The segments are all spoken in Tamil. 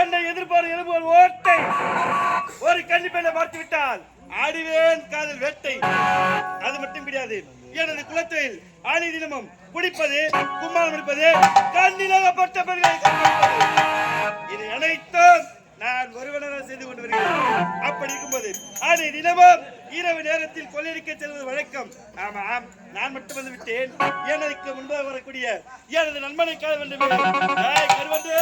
என்னை எதிர்பார்த்து எழுப்புவது ஓட்டை. ஒரு கன்னி பெண்ணை பார்த்து விட்டால் ஆடுவேன் காதல் வேட்டை. அது மட்டும் கிடையாது. எனது குலத்தில் ஆணி தினமும் குடிப்பது கும்மாளம் இருப்பது கண்ணிலகப்பட்ட பெண்களை இது அனைத்தும் நான் ஒருவனாக செய்து கொண்டு வருகிறேன் அப்படி இருக்கும்போது ஆணி தினமும் இரவு நேரத்தில் கொள்ளையடிக்க செல்வது வழக்கம். ஆமாம் நான் மட்டும் வந்து விட்டேன். எனக்கு முன்பாக வரக்கூடிய எனது நண்பனை காண வேண்டும். கருவண்டு!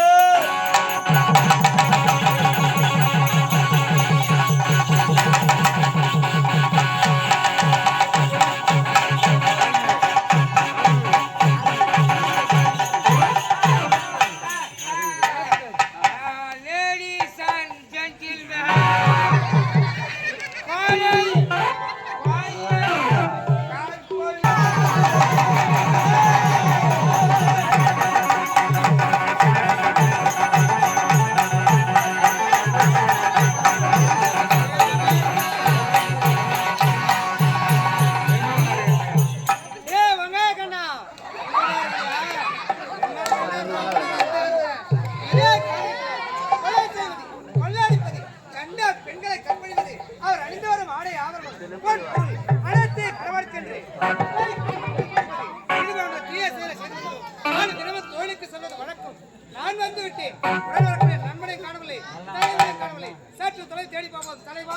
நான் வந்து விட்டேன் நண்பனை காணவில்லை காணவில்லை சற்று தொலை தேடி பார்ப்போம் தலைவா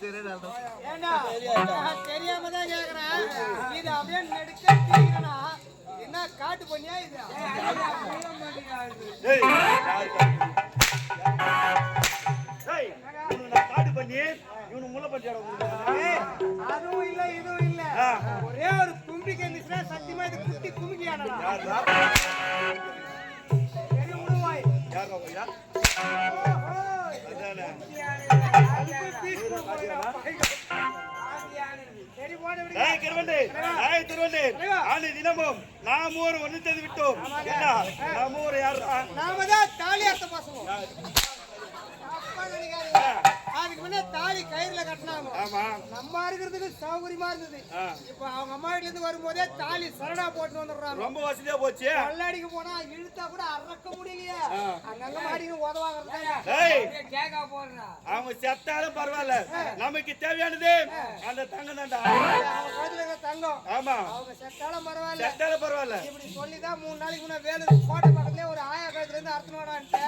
தெரியாம தான். கேக்குறேன். இது அப்படியே நடுக்க? என்ன காட்டு பண்ணியா இது? காட்டு? பண்ணி இவனு முள்ள ஏய், அதுவும் இல்ல இதுவும் இல்ல. ஒரே ஒரு தும்பிக்கை இருந்துச்சுன்னா சத்தியமா இது குட்டி யார் அதானே. சரி தினமும் நாம் ஒன்று விட்டோம் என்ன நாம் ஊர் நாம தான் தாலி அர்த்த பசங்க அதுக்கு முன்ன தாலி கயிறுல கட்டினாங்க. நம்ம இருக்கிறதுக்கு சௌகரியமா இருந்தது. இப்ப அவங்க அம்மா வீட்டுல இருந்து வரும்போதே தாலி சரணா போட்டு வந்துடுறாங்க. ரொம்ப வசதியா போச்சு. கொள்ளடிக்கு போனா இழுத்தா கூட அறக்க முடியலையே. அங்கங்க மாடிக்கு உதவாங்க ஏய். கேக்கா போடுறா. அவங்க செத்தாலும் பரவாயில்ல. நமக்கு தேவையானது அந்த தங்கம் தான்டா. தங்கம். ஆமா. அவங்க செத்தாலும் பரவாயில்ல. செத்தாலும் பரவாயில்ல. இப்படி சொல்லிதான் மூணு நாளைக்கு முன்ன வேலூர் கோட்டை பக்கத்துலயே ஒரு ஆயா கழுத்துல இருந்து அர்த்தம் வாடான்ட்டு.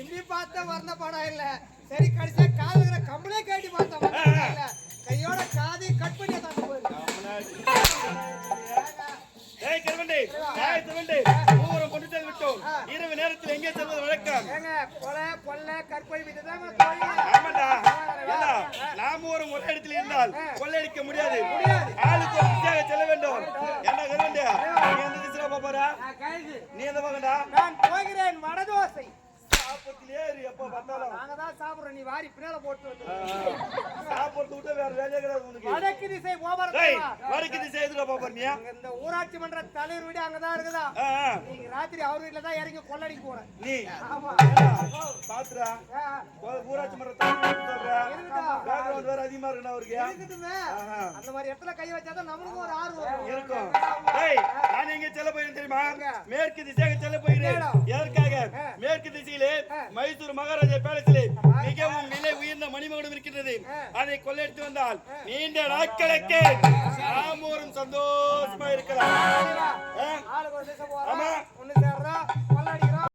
எண்ணி பார்த்தா வந்த படம் இல்ல. சரி கடைசியா காதுல இருக்கிற கம்பளே கேட்டி பார்த்தா படம் இல்ல. கையோட காதி கட் பண்ணி விட்டோம். இரவு நேரத்தில் எங்கே செல்வது வழக்கம்? நாம ஒரு ஒரே இடத்துல இருந்தால் கொள்ளையடிக்க முடியாது. ஆளுக்கு ஒரு திசையாக செல்ல வேண்டும். என்ன கிரவண்டி நீ எந்த திசையில போற? நீ எந்த பக்கம்டா? நான் போகிறேன். பார்த்தாலும் நாங்க தான் சாப்பிடுறோம். நீ வாரி பின்னால போட்டு வந்து சாப்பிடுறது விட்டு வேற வேலையே கிடையாது உனக்கு வடக்கு திசை வடக்கு திசை இந்த ஊராட்சி மன்ற தலைவர் வீடு அங்கதான் இருக்குதா. நீங்க ராத்திரி அவர் வீட்டுல தான் இறங்கி கொள்ளடிக்க போறேன். நீ? ஆமா. பாத்துடா. ஊராட்சி மன்ற அதிகமா இருக்குண்ணா அவருக்கு. அந்த மாதிரி இடத்துல கை வச்சாதான் நம்மளுக்கும் ஒரு ஆர்வம். இருக்கும். நான் எங்க செல்ல போயிருந்தேன் தெரியுமா? மேற்கு திசையாக செல்ல போகிறேன் எதற்காக? மேற்கு திசையிலே மைசூர் மகாராஜா பேலஸிலே மிகவும் விலை உயர்ந்த மணிமகுடம் இருக்கின்றது. அதை கொள்ளையடித்து வந்தால் நீண்ட நாட்களுக்கு நாமோரும் சந்தோஷமா இருக்கலாம். ஆமா. ஒண்ணு சேர்றோம்